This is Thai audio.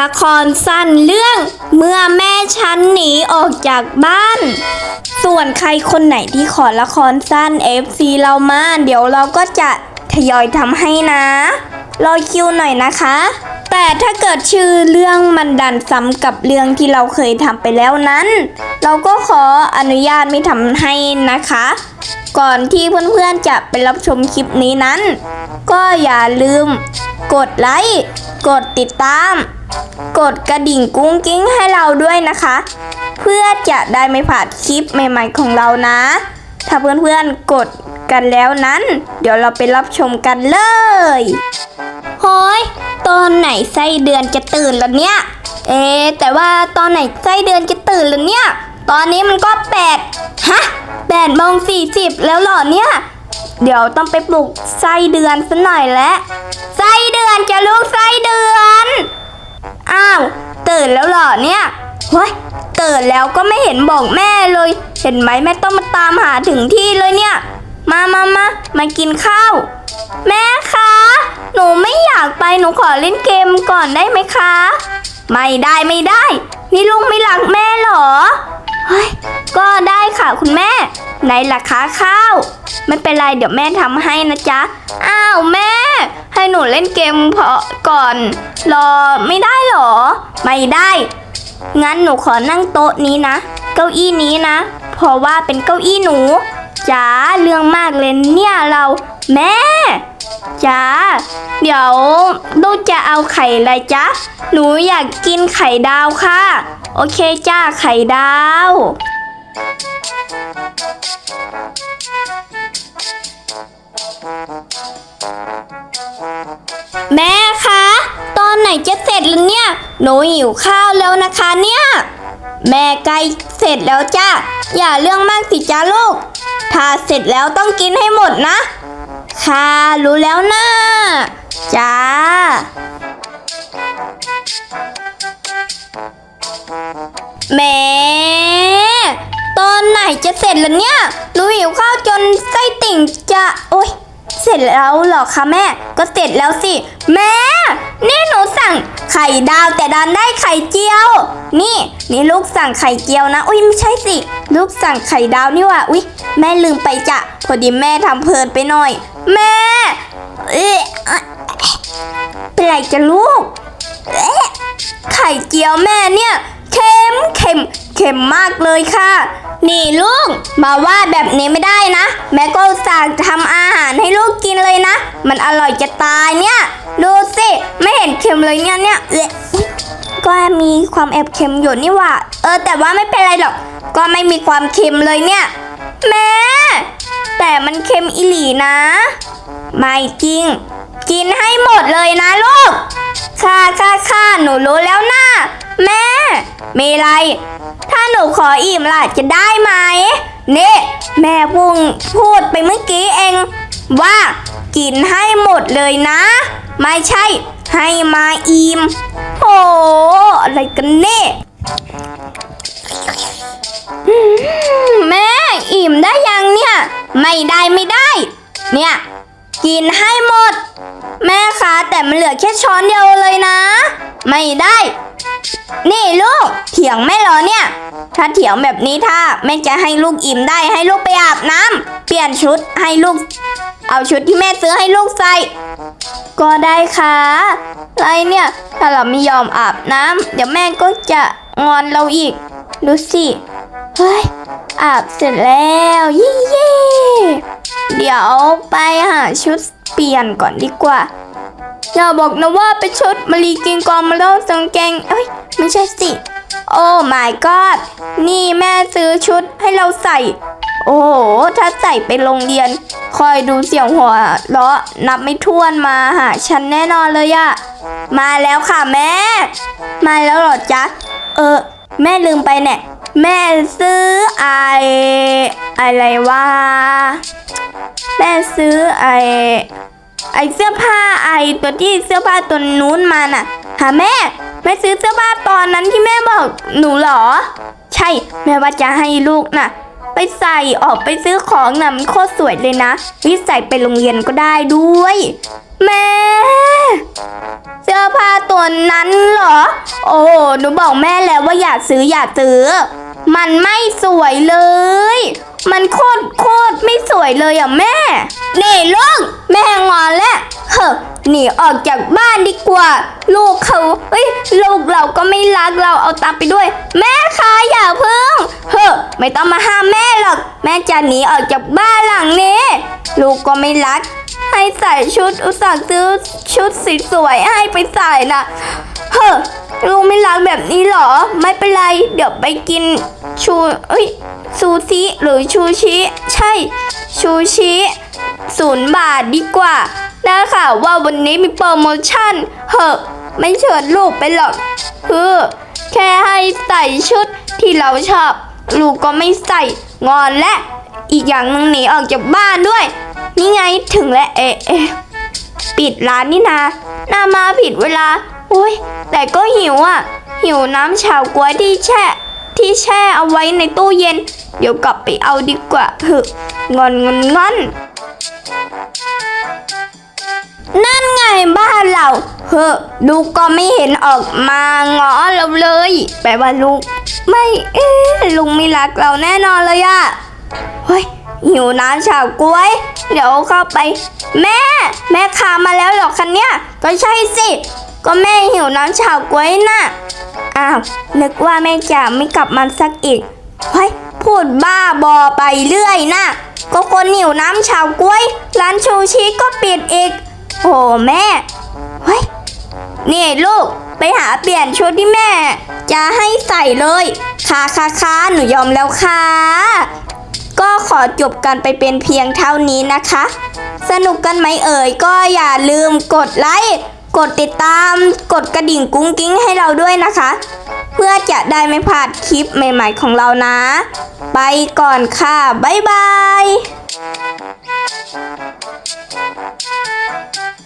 ละครสั้นเรื่อง เมื่อแม่ฉันหนีออกจากบ้าน ส่วนใครคนไหนที่ขอละครสั้น FC เรามา เดี๋ยวเราก็จะทยอยทำให้นะ รอคิวหน่อยนะคะ แต่ถ้าเกิดชื่อเรื่องมันดันซ้ำกับเรื่องที่เราเคยทำไปแล้วนั้น เราก็ขออนุญาตไม่ทำให้นะคะ ก่อนที่เพื่อนๆจะไปรับชมคลิปนี้นั้น ก็อย่าลืมกดไลค์ กดติดตาม กดกระดิ่งกุ้งกิ้งให้เราด้วยนะคะ เพื่อจะได้ไม่พลาดคลิปใหม่ๆของเรานะ ถ้าเพื่อนๆกดกันแล้วนั้น เดี๋ยวเราไปรับชมกันเลยโฮ้ยตอนไหนไส้เดือนจะตื่นแล้วเนี่ย เอ๊แต่ว่าตอนไหนไส้เดือนจะตื่นแล้วเนี่ย ตอนนี้มันก็แปดฮะแปดโมงสี่สิบแล้วเหรอเนี่ย เดี๋ยวต้องไปปลุกไส้เดือนสักหน่อยแล้วไส้เดือนจะลูกไส้เดือน อ้าวตื่นแล้วเหรอเนี่ยเฮ้ยตื่นแล้วก็ไม่เห็นบอกแม่เลย เห็นไหมแม่ต้องมาตามหาถึงที่เลยเนี่ย มามามามากินข้าว แม่คะ หนูไม่อยากไปหนูขอเล่นเกมก่อนได้ไหมคะ ไม่ได้ไม่ได้ นี่ลุงไม่รักแม่เหรอเฮ้ยก็ได้ค่ะคุณแม่ไหนล่ะคะข้าว ไม่เป็นไรเดี๋ยวแม่ทำให้นะจ๊ะ อ้าวแม่ ให้หนูเล่นเกมเพาะก่อน รอไม่ได้หรอ ไม่ได้ งั้นหนูขอนั่งโต๊ะนี้นะ เก้าอี้นี้นะ เพราะว่าเป็นเก้าอี้หนูจ๋าเรื่องมากเลยเนี่ยเรา แม่จ๋าเดี๋ยวลูกจะเอาไข่อะไรจ๊ะ หนูอยากกินไข่ดาวค่ะ โอเคจ้าไข่ดาว แม่คะ ตอนไหนจะเสร็จแล้วเนี่ย หนูหิวข้าวแล้วนะคะเนี่ย แม่ใกล้เสร็จแล้วจ้าอย่าเรื่องมากสิจ้าลูก ถ้าเสร็จแล้วต้องกินให้หมดนะ ค่ะ รู้แล้วนะจ้าแม่ตอนไหนจะเสร็จแล้วเนี่ยหนูหิวข้าวจนไส้ติ่งจะ โอ๊ย เสร็จแล้วเหรอคะแม่ ก็เสร็จแล้วสิ แม่ นี่หนูสั่งไข่ดาวแต่ดันได้ไข่เจียว นี่ นี่ลูกสั่งไข่เจียวนะ อุ้ยไม่ใช่สิ ลูกสั่งไข่ดาวนี่ว่าอุ้ยแม่ลืมไปจ้ะ พอดีแม่ทำเพลินไปหน่อย แม่ เอ๊ะเป็นไรจะลูก เอ๊ะ ไข่เจียวแม่เนี่ยเค็มเค็มเค็มมากเลยค่ะ นี่ลูก มาว่าแบบนี้ไม่ได้นะ แม่ก็สั่งทำอาหารให้ลูกกิน มันอร่อยจะตายเนี่ย ดูสิ ไม่เห็นเค็มเลยเนี่ยเนี่ยก็มีความแอบเค็มอยู่นี่ว่า เออ แต่ว่าไม่เป็นไรหรอก ก็ไม่มีความเค็มเลยเนี่ย แม่ แต่มันเค็มอีหลีนะ ไม่จริง กินให้หมดเลยนะลูก ค่ะค่ะค่ะหนูรู้แล้วนะแม่ มีอะไร ถ้าหนูขออิ่มล่ะจะได้ไหมนี่แม่พุ่งพูดไปเมื่อกี้เอง ว่า กินให้หมดเลยนะ ไม่ใช่ให้มาอิ่มโอ้อะไรกันเนี่ยแม่อิ่มได้ยังเนี่ย ไม่ได้ไม่ได้ เนี่ย กินให้หมด แม่คะแต่มันเหลือแค่ช้อนเดียวเลยนะ ไม่ได้ นี่ลูกเถียงแม่เหรอเนี่ย ถ้าเถียงแบบนี้ถ้าแม่จะให้ลูกอิ่มได้ให้ลูกไปอาบน้ำเปลี่ยนชุดให้ลูก เอาชุดที่แม่ซื้อให้ลูกใส่ ก็ได้ค่ะอะไรเนี่ย ถ้าเราไม่ยอมอาบน้ำเดี๋ยวแม่ก็จะงอนเราอีก ดูสิ เฮ้ย อาบเสร็จแล้วเยี่เย่เดี๋ยวไปหาชุดเปลี่ยนก่อนดีกว่าอย่าบอกนะว่าเป็นชุดมารีกิงกองมาโลสังแกงเอ้ย ไม่ใช่สิ โอ้ my god นี่แม่ซื้อชุดให้เราใส่ โอ้โห ถ้าใส่ไปโรงเรียน คอยดูเสียงหัวเราะนับไม่ถ้วนมาหาฉันแน่นอนเลยอะมาแล้วค่ะแม่ มาแล้วเหรอจ๊ะ เออ แม่ลืมไปเนี่ย แม่ซื้อไออะไรวะ แม่ซื้อไอไอเสื้อผ้าไอตัวที่เสื้อผ้าตัวนู้นมาน่ะหาแม่ แม่ซื้อเสื้อผ้าตอนนั้นที่แม่บอกหนูเหรอ ใช่ แม่ว่าจะให้ลูกน่ะ ไปใส่ออกไปซื้อของน่ะมันโคตรสวยเลยนะวิใส่ไปโรงเรียนก็ได้ด้วย แม่ เสื้อผ้าตัวนั้นเหรอ โอ้หนูบอกแม่แล้วว่าอย่าซื้ออย่าซื้อ มันไม่สวยเลย มันโคตรโคตรไม่สวยเลยอะแม่นี่ลูกแหนีออกจากบ้านดีกว่า ลูกเขาเอ้ยลูกเราก็ไม่รักเราเอาตามไปด้วย แม่คะอย่าเพิ่งเฮ้อไม่ต้องมาห้ามแม่หรอก แม่จะหนีออกจากบ้านหลังนี้ ลูกก็ไม่รัก ให้ใส่ชุดอุตส่าห์ซื้อชุดสีสวยให้ไปใส่น่ะเฮ้อลูกไม่รักแบบนี้หรอ ไม่เป็นไร เดี๋ยวไปกินชูเอ้ยซูชิหรือชูชิ ใช่ ชูชิศูนย์บาทดีกว่า ได้ค่ะ ว่าวันนี้มีโปรโมชั่นเฮ้อไม่เชิญลูกไปหรอกเฮ้อแค่ให้ใส่ชุดที่เราชอบ ลูกก็ไม่ใส่งอนและ อีกอย่างหนึงหนีออกจากบ้านด้วย นี่ไงถึงแล้วเอ๊ะเอ๊ะปิดร้านนี่นาน่ามาผิดเวลาโอ้ยแต่ก็หิวอะ หิวน้ำเฉาก๊วยที่แช่ ที่แช่เอาไว้ในตู้เย็น เดี๋ยวกลับไปเอาดีกว่าเถอะงอนงอนงอน นั่นไงบ้านเรา เฮ้อลูกก็ไม่เห็นออกมาง้อเราเลย แปลว่าลูก ไม่เอ๊ลุงไม่รักเราแน่นอนเลยอะเฮ้ยหิวน้ำฉาก๊วย เดี๋ยวเข้าไป แม่ แม่ขามาแล้วหรอคะเนี่ย ก็ใช่สิ ก็แม่หิวน้ำฉาก๊วยน่ะ อ้าว นึกว่าแม่จะไม่กลับมาสักอีก เฮ้ย พูดบ้าบอไปเรื่อยนะก็คนหิวน้ำฉาก๊วย ร้านชูชีก็ปิดอีก โอ้แม่ เฮ้ย นี่ลูก ไปหาเปลี่ยนชุดที่แม่ จะให้ใส่เลย ค่ะค่ะค่ะหนูยอมแล้วค่ะ ก็ขอจบกันไปเป็นเพียงเท่านี้นะคะ สนุกกันไหมเอ่ย ก็อย่าลืมกดไลค์ กดติดตาม กดกระดิ่งกุ้งกิ้งให้เราด้วยนะคะ เพื่อจะได้ไม่พลาดคลิปใหม่ๆของเรานะ ไปก่อนค่ะ บ๊ายบาย Música